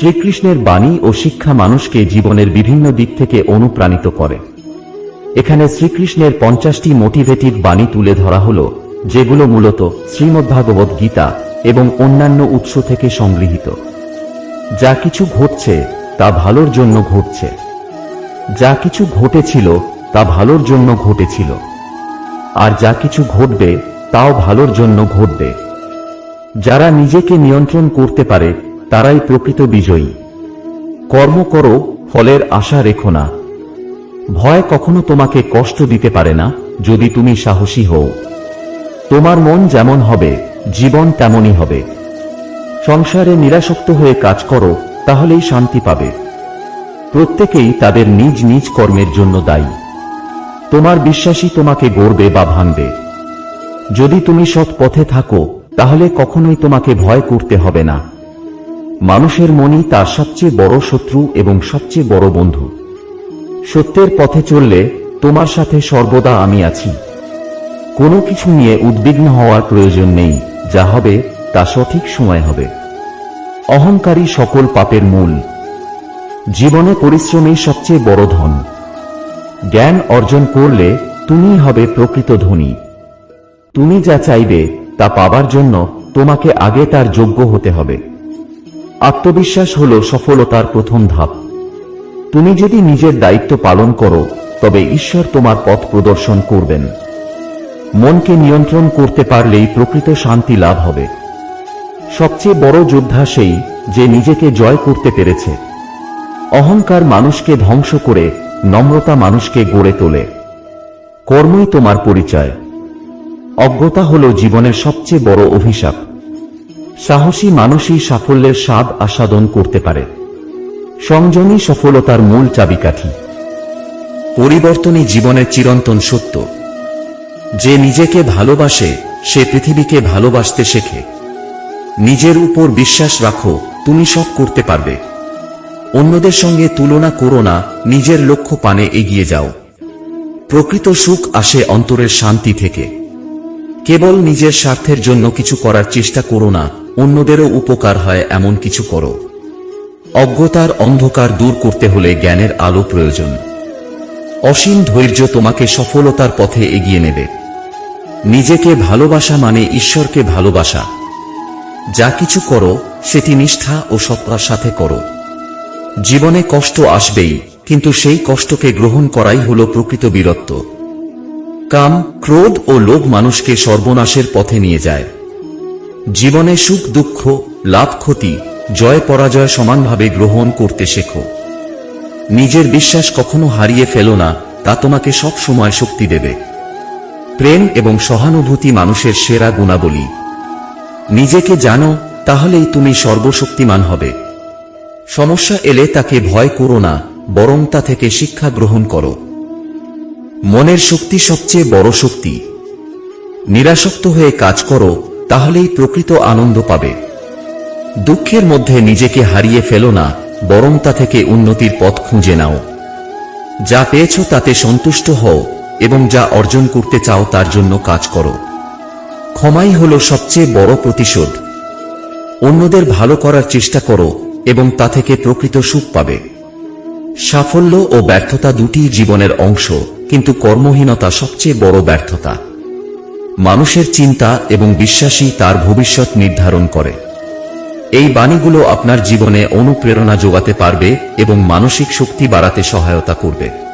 শ্রীকৃষ্ণের বাণী ও শিক্ষা মানুষকে জীবনের বিভিন্ন দিক থেকে অনুপ্রাণিত করে। এখানে শ্রীকৃষ্ণের পঞ্চাশটি মোটিভেটিভ বাণী তুলে ধরা হল, যেগুলো মূলত শ্রীমদ্ভাগবত গীতা এবং অন্যান্য উৎস থেকে সংগৃহীত। যা কিছু ঘটছে, তা ভালোর জন্য ঘটছে। যা কিছু ঘটেছিল, তা ভালোর জন্য ঘটেছিল। আর যা কিছু ঘটবে, তাও ভালোর জন্য ঘটবে। যারা নিজেকে নিয়ন্ত্রণ করতে পারে তারাই প্রকৃত বিজয়ী। কর্ম করো, ফলের আশা রেখো না। ভয় কখনো তোমাকে কষ্ট দিতে পারে না, যদি তুমি সাহসী হও। তোমার মন যেমন হবে, জীবন তেমনই হবে। সংসারে নিরাসক্ত হয়ে কাজ করো, তাহলেই শান্তি পাবে। প্রত্যেকেই তাদের নিজ নিজ কর্মের জন্য দায়ী। তোমার বিশ্বাসী তোমাকে গড়বে বা ভাঙবে। যদি তুমি সৎ পথে থাকো, তাহলে কখনোই তোমাকে ভয় করতে হবে না। মানুষের মনই তার সবচেয়ে বড় শত্রু এবং সবচেয়ে বড় বন্ধু। সত্যের পথে চললে তোমার সাথে সর্বদা আমি আছি। কোনো কিছু নিয়ে উদ্বিগ্ন হওয়ার প্রয়োজন নেই, যা হবে তা সঠিক সময় হবে। অহংকারী সকল পাপের মূল। জীবনে পরিশ্রমই সবচেয়ে বড় ধন। জ্ঞান অর্জন করলে তুমিই হবে প্রকৃত ধনী। তুমি যা চাইবে তা পাবার জন্য তোমাকে আগে তার যোগ্য হতে হবে। আত্মবিশ্বাস হল সফলতার প্রথম ধাপ। তুমি যদি নিজের দায়িত্ব পালন করো, তবে ঈশ্বর তোমার পথ প্রদর্শন করবেন। মনকে নিয়ন্ত্রণ করতে পারলেই প্রকৃত শান্তি লাভ হবে। সবচেয়ে বড় যোদ্ধা সেই যে নিজেকে জয় করতে পেরেছে। অহংকার মানুষকে ধ্বংস করে নম্রতা মানুষকে গড়ে তোলে। কর্মই তোমার পরিচয়। অজ্ঞতা হল জীবনের সবচেয়ে বড় অভিশাপ। সাহসী মানুষই সাফল্যের স্বাদ আস্বাদন করতে পারে। সংযমী সফলতার মূল চাবিকাঠি। পরিবর্তনই জীবনের চিরন্তন সত্য। যে নিজেকে ভালোবাসে, সে পৃথিবীকে ভালোবাসতে শেখে। নিজের উপর বিশ্বাস রাখো, তুমি সব করতে পারবে। অন্যদের সঙ্গে তুলনা করো না, নিজের লক্ষ্য পানে এগিয়ে যাও। প্রকৃত সুখ আসে অন্তরের শান্তি থেকে। কেবল নিজের স্বার্থের জন্য কিছু করার চেষ্টা করো না অন্যদেরও উপকার হয় এমন কিছু করো। অজ্ঞতার অন্ধকার দূর করতে হলে জ্ঞানের আলো প্রয়োজন। অসীম ধৈর্য তোমাকে সফলতার পথে এগিয়ে নেবে। নিজেকে ভালোবাসা মানে ঈশ্বরকে ভালোবাসা। যা কিছু করো, সেটি নিষ্ঠা ও সত্তার সাথে করো। জীবনে কষ্ট আসবেই, কিন্তু সেই কষ্টকে গ্রহণ করাই হল প্রকৃত বীরত্ব। কাম, ক্রোধ ও লোভ মানুষকে সর্বনাশের পথে নিয়ে যায়। জীবনে সুখ, দুঃখ, লাভ, ক্ষতি, জয়, পরাজয় সমানভাবে গ্রহণ করতে শেখো। নিজের বিশ্বাস কখনো হারিয়ে ফেলো না, তা তোমাকে সব সময় শক্তি দেবে। প্রেম এবং সহানুভূতি মানুষের সেরা গুণাবলী। নিজেকে জানো, তাহলেই তুমি সর্বশক্তিমান হবে। সমস্যা এলে তাকে ভয় করো না, বরং তা থেকে শিক্ষা গ্রহণ করো। মনের শক্তি সবচেয়ে বড় শক্তি। নিরাসক্ত হয়ে কাজ করো তাহলেই প্রকৃত আনন্দ পাবে। দুঃখের মধ্যে নিজেকে হারিয়ে ফেলো না, বরং তা থেকে উন্নতির পথ খুঁজে নাও। যা পেয়েছ তাতে সন্তুষ্ট হও এবং যা অর্জন করতে চাও তার জন্য কাজ করো। ক্ষমাই হল সবচেয়ে বড় প্রতিশোধ। অন্যদের ভালো করার চেষ্টা করো এবং তা থেকে প্রকৃত সুখ পাবে। সাফল্য ও ব্যর্থতা দুটি জীবনের অংশ, কিন্তু কর্মহীনতা সবচেয়ে বড় ব্যর্থতা। মানুষের চিন্তা এবং বিশ্বাসই তার ভবিষ্যৎ নির্ধারণ করে। এই বাণীগুলো আপনার জীবনে অনুপ্রেরণা যোগাতে পারবে এবং মানসিক শক্তি বাড়াতে সহায়তা করবে।